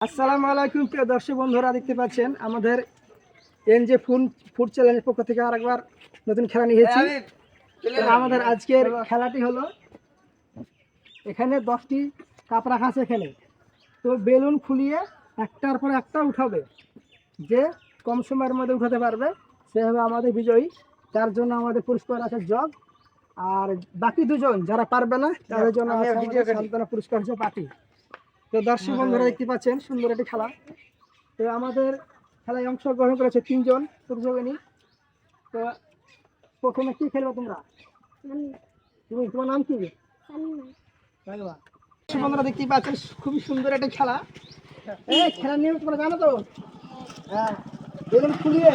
আসসালামু আলাইকুম প্রিয় দর্শক বন্ধুরা দেখতে পাচ্ছেন আমাদের এন যে ফুড ফুড চ্যানেলের পক্ষ থেকে আরেকবার নতুন খেলা নিয়েছি আমাদের আজকের খেলাটি হলো এখানে দশটি কাপ রাখা আছে এখানে। তো বেলুন খুলিয়ে একটার পর একটা উঠাবে। যে কম সময়ের মধ্যে উঠাতে পারবে সে হবে আমাদের বিজয়ী। তার জন্য আমাদের পুরস্কার আছে জগ। আর বাকি দুজন যারা পারবে না তাদের জন্য আমাদের পুরস্কার হচ্ছে পার্টি তো দর্শক বন্ধুরা দেখতে পাচ্ছেন, সুন্দর একটি খেলা। তো আমাদের খেলায় অংশগ্রহণ করেছে তিনজন প্রতিযোগিনী। তো প্রথমে কি খেলবে তোমরা? তুমি, তোমার নাম কি। দর্শক বন্ধুরা দেখতেই পাচ্ছেন, খুবই সুন্দর একটা খেলা। এই খেলার নিয়ম তোমরা জানো তো? হ্যাঁ। বেলুন খুলিয়ে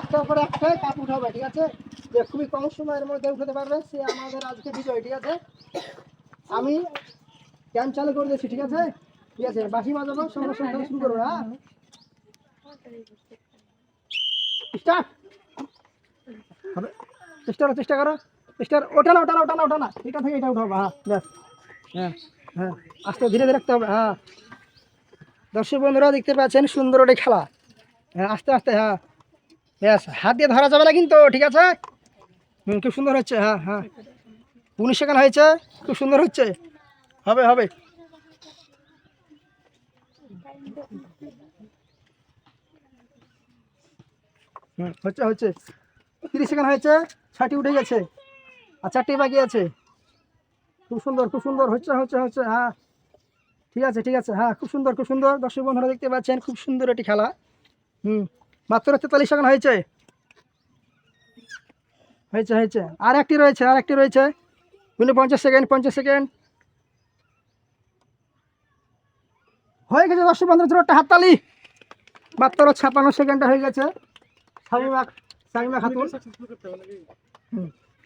একটা পরে একটা কাপ উঠাবে, ঠিক আছে? যে খুবই কম সময়ের মধ্যে উঠাতে পারবে, সে আমাদের আজকে বিজয়, ঠিক আছে? আমি ক্যাম্প চালু করে দিচ্ছি ঠিক আছে? ঠিক আছে বাসি বাজাবো সঙ্গে সঙ্গে শুরু করব হ্যাঁ? স্টার্ট! হবে চেষ্টা করো চেষ্টা করো। চেষ্টা করো। ওটা না ওটা না ওটা না ওটা না এটা থেকে এটা উঠাবো হ্যাঁ ব্যাস। হ্যাঁ হ্যাঁ। আস্তে ধীরে ধীরে রাখতে হবে হ্যাঁ। দর্শক বন্ধুরা দেখতে পাচ্ছেন সুন্দর ওটা খেলা। হ্যাঁ আস্তে আস্তে হ্যাঁ। ব্যাস হাত দিয়ে ধরা যাবে না কিন্তু ঠিক আছে? হুম খুব সুন্দর হচ্ছে হ্যাঁ হ্যাঁ। উনিশ সেকেন্ড হয়েছে খুব সুন্দর হচ্ছে। হবে হবে। হচ্ছে হচ্ছে। তিরিশ সেকেন্ড হয়েছে, ছয়টি উঠে গেছে, আর চারটি বাকি আছে। খুব সুন্দর খুব সুন্দর, হচ্ছে হচ্ছে হচ্ছে হ্যাঁ। ঠিক আছে ঠিক আছে হ্যাঁ খুব সুন্দর খুব সুন্দর। দর্শক বন্ধুরা দেখতে পাচ্ছেন, খুব সুন্দর একটি খেলা। হুম, মাত্র তেতাল্লিশ সেকেন্ড হয়েছে। হয়েছে হয়েছে। আর একটি রয়েছে, আর একটি রয়েছে। পঞ্চাশ সেকেন্ড পঞ্চাশ সেকেন্ড। হয়ে গেছে দর্শক বন্ধুরা জোর একটা হাততালি। মাত্র ছাপান্ন সেকেন্ডে হয়ে গেছে। শামিমা খাতুন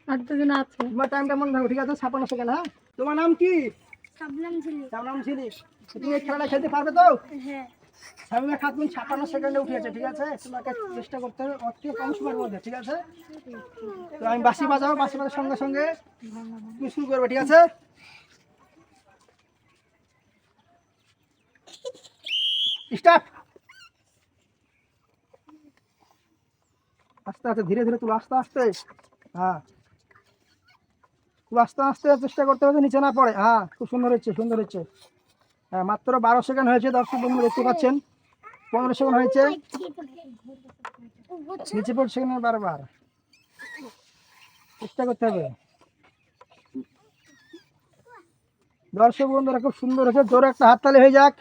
আর দুজন আছে। তোমার টাইমটা মনে থাকো ঠিক আছে? ছাপান্ন সেকেন্ড হ্যাঁ? তোমার নাম কি? তুমি এই খেলাটা খেলতে পারবে তো? হ্যাঁ। শামিমা খাতুন ছাপান্ন সেকেন্ডে উঠেছে ঠিক আছে? তোমাকে চেষ্টা করতে হবে অতি কম সময়ের মধ্যে ঠিক আছে? তো আমি বাসি বাজাবো বাসি বাজার সঙ্গে সঙ্গে তুমি শুরু করবে ঠিক আছে? স্টার্ট আস্তে আস্তে, ধীরে ধীরে তুলো, আস্তে আস্তে। হ্যাঁ। খুব আস্তে আস্তে চেষ্টা করতে হবে, নিচে না পড়ে। হ্যাঁ খুব সুন্দর হচ্ছে সুন্দর হচ্ছে। হ্যাঁ মাত্র বারো সেকেন্ড হয়েছে, দর্শক বন্ধু দেখতে পাচ্ছেন। পনেরো সেকেন্ড হয়েছে। নিচে পড়ছে বারবার? চেষ্টা করতে হবে। দর্শক বন্ধুরা, খুব সুন্দর হয়েছে। জোরে একটা হাততালি হয়ে যাক।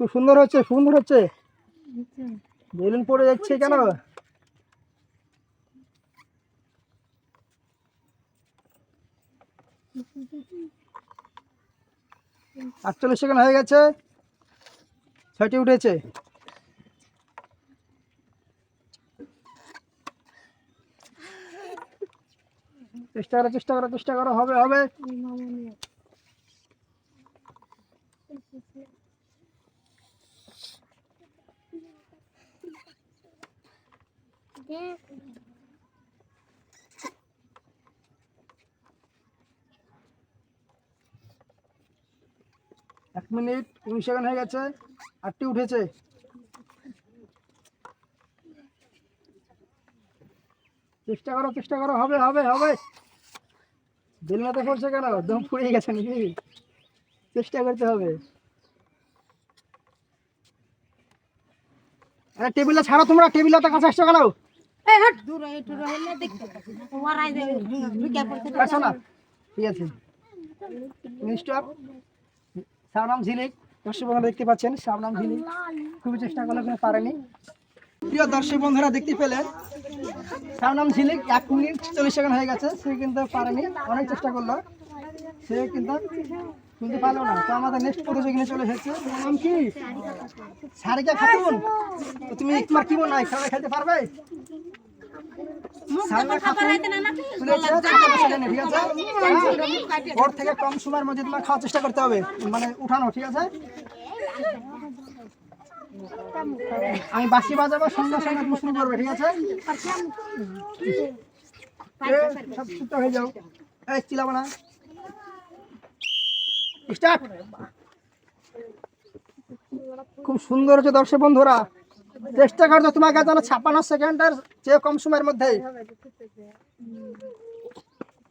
খুব সুন্দর হচ্ছে সুন্দর হচ্ছে। বেলুন পড়ে যাচ্ছে কেন? আটচল্লিশ সেকেন্ড হয়ে গেছে। ছয়টি উঠেছে। চেষ্টা করো চেষ্টা করো চেষ্টা করো। হবে হবে। এক মিনিট, উনিশ সেকেন্ড হয়ে গেছে, আটটি উঠেছে। চেষ্টা করো চেষ্টা করো, হবে হবে হবে। বেলনাতে পড়ছে কেন? দম ফুরিয়ে গেছে নাকি? চেষ্টা করতে হবে। আরে টেবিলে ছাড়ো তোমরা টেবিলে তো কাছে আসছো কেন? ঝিলিক দেখতে পাচ্ছেন খুবই চেষ্টা পারেনি প্রিয় দেখতে পেলেন ঝিলিক এক মিনিট চল্লিশ হয়ে গেছে, সে কিন্তু পারেনি অনেক চেষ্টা করল। সে কিন্তু কিন্তু পারল না। তো আমাদের নেক্সট প্রতিযোগিতা চলে এসেছে। নাম কি? সারিকা খাতুন। তুমি তোমার কি মনে হয়, খেলা খেলতে পারবে সারিকা খাতুন তুলেছে 46 সেকেন্ডে, ঠিক আছে হ্যাঁ। ওর থেকে কম সময়ের মধ্যে তোমার খাওয়ার চেষ্টা করতে হবে। মানে উঠানো ঠিক আছে? আমি বাসি বাজাবো সঙ্গে সঙ্গে তুমি শুরু করবে ঠিক আছে? সব সুস্থ হয়ে যাও। এই চিলাবো না। স্টার্ট! খুব সুন্দর হচ্ছে দর্শক বন্ধুরা। চেষ্টা করছ তোমাকে যেন ছাপ্পান্ন সেকেন্ডের চেয়ে কম সময়ের মধ্যে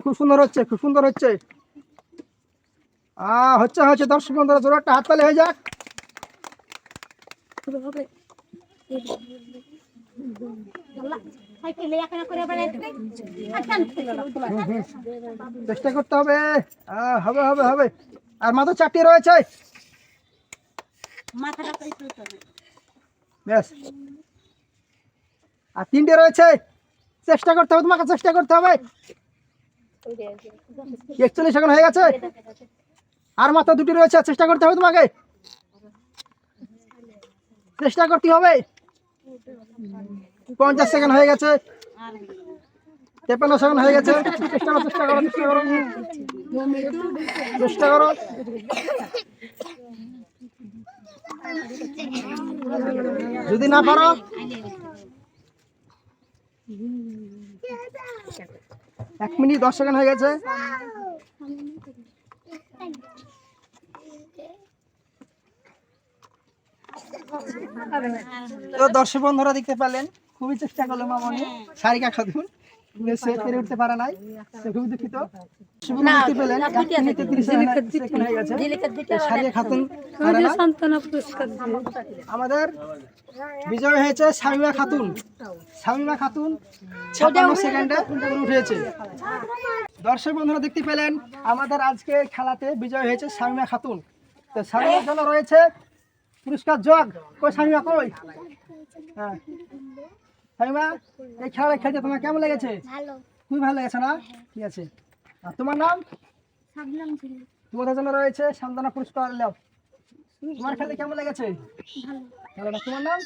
খুব সুন্দর হচ্ছে, খুব সুন্দর হচ্ছে। হচ্ছে হচ্ছে, দর্শক বন্ধুরা জোর একটা হাততালি হয়ে যাক। চেষ্টা করতে হবে। হবে হবে হবে। আর মাত্র চারটি রয়েছে। ব্যাস। আর তিনটে রয়েছে। চেষ্টা করতে হবে তোমাকে, চেষ্টা করতে হবে। একচল্লিশ সেকেন্ড হয়ে গেছে। আর মাত্র দুটি রয়েছে চেষ্টা করতে হবে তোমাকে। চেষ্টা করতে হবে। পঞ্চাশ সেকেন্ড হয়ে গেছে। তেপান্ন সেকেন্ড হয়ে গেছে। চেষ্টা করো চেষ্টা করো। চেষ্টা করো। যদি না পারো? এক মিনিট, দশ সেকেন্ড হয়ে গেছে। তো দর্শক বন্ধুরা দেখতে পেলেন, খুবই চেষ্টা করল মামনি। শাড়ি কাকা কিন্তু সে পেরে। উঠতে পারে নাই সে খুবই দুঃখিত। পেলেন। হয়ে খাতুন। আমাদের বিজয় হয়েছে শামিমা খাতুন। শামিমা খাতুন ছাপ্পান্ন সেকেন্ডে উঠেছে। দর্শক বন্ধুরা দেখতে পেলেন আমাদের আজকে খেলাতে বিজয় হয়েছে শামিমা খাতুন। তো শামিমার জন্য রয়েছে পুরস্কার জগ কই শামিমা কই? হ্যাঁ। শামিমা এই খেলা খেলতে তোমার কেমন লেগেছে? ভালো। খুবই ভালো লেগেছে না? ঠিক আছে। আর তোমার নাম? সাবলাম ছিল তোমাদের জন্য রয়েছে সান্ত্বনা পুরস্কার লেও। তোমার খেলতে কেমন লেগেছে? ভালো। খেলাটা তোমার নাম?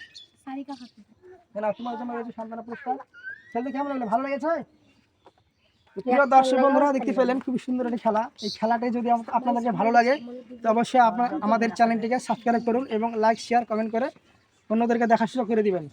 সারিকা খাতুন না তোমার জন্য রয়েছে সান্ত্বনা পুরস্কার। খেলতে কেমন লাগল? ভালো লেগেছে? পুরো দর্শক বন্ধুরা দেখতে পেলেন খুবই সুন্দর একটি খেলা। এই খেলাটি যদি আপনাদেরকে ভালো লাগে তো অবশ্যই আপনার আমাদের চ্যানেলটিকে সাবস্ক্রাইব করুন এবং লাইক শেয়ার কমেন্ট করে অন্যদেরকে সুযোগ করে দিবেন।